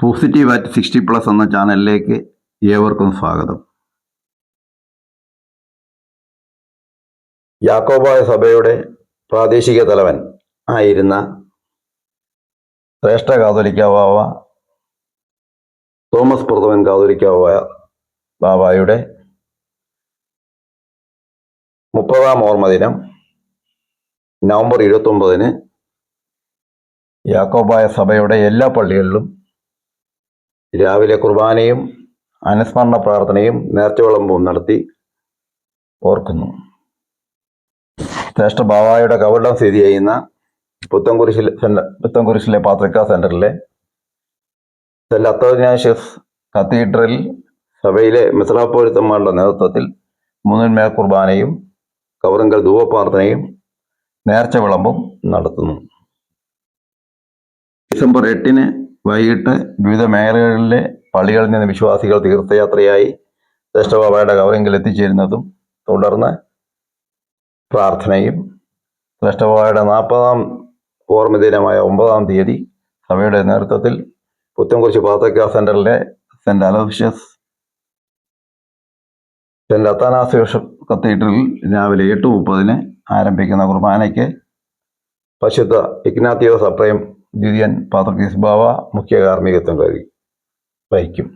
Positive ആറ്റ് sixty plus എന്ന ചാനലിലേക്ക് ഏവർക്കും സ്വാഗതം. യാക്കോബായ സഭയുടെ പ്രാദേശിക തലവൻ ആയിരുന്ന ശ്രേഷ്ഠ കാതോലിക്കാവാവ തോമസ് പ്രഥമൻ കാതോലിക്കാവായ ബാബായുടെ മുപ്പതാം ഓർമ്മ ദിനം നവംബർ ഇരുപത്തൊമ്പതിന് യാക്കോബായ സഭയുടെ എല്ലാ പള്ളികളിലും രാവിലെ കുർബാനയും അനുസ്മരണ പ്രാർത്ഥനയും നേർച്ച വിളമ്പും നടത്തി ഓർക്കുന്നു. ശ്രേഷ്ഠ ബാവായുടെ കവടം സ്ഥിതി ചെയ്യുന്ന പുത്തൻകുരിശിലെ സെന്റ് പുത്തൻകുരിശിലെ പാത്രിക സെന്ററിലെ സെന്റ് അത്തോനാഷ്യസ് കത്തീഡ്രൽ സഭയിലെ മിസ്രാപ്പോരുത്തന്മാരുടെ നേതൃത്വത്തിൽ മൂന്നിന്മേൽ കുർബാനയും കവറുങ്കൽ ധൂവപ്രാർത്ഥനയും നേർച്ച വിളമ്പും നടത്തുന്നു. ഡിസംബർ എട്ടിന് വൈകിട്ട് വിവിധ മേഖലകളിലെ പള്ളികളിൽ നിന്ന് വിശ്വാസികൾ തീർത്ഥയാത്രയായി ശ്രേഷ്ഠബാബയുടെ കവറിങ്കിൽ എത്തിച്ചേരുന്നതും തുടർന്ന് പ്രാർത്ഥനയും ശ്രേഷ്ഠബാബയുടെ നാൽപ്പതാം ഓർമ്മ ദിനമായ ഒമ്പതാം തീയതി സഭയുടെ നേതൃത്വത്തിൽ പുത്തൻകുരിശ് പാത്തക്ക സെന്ററിലെ saint Aloysius saint Athanas bishop കത്തീഡ്രലിൽ രാവിലെ എട്ട് മുപ്പതിന് ആരംഭിക്കുന്ന കുർബാനയ്ക്ക് പരിശുദ്ധ ഇഗ്നാത്തിയോസ് അപ്രയം ദ്വിതീയൻ പാത്രക്കീസ് ബാവ മുഖ്യ കാർമ്മികത്വം വഹിക്കും.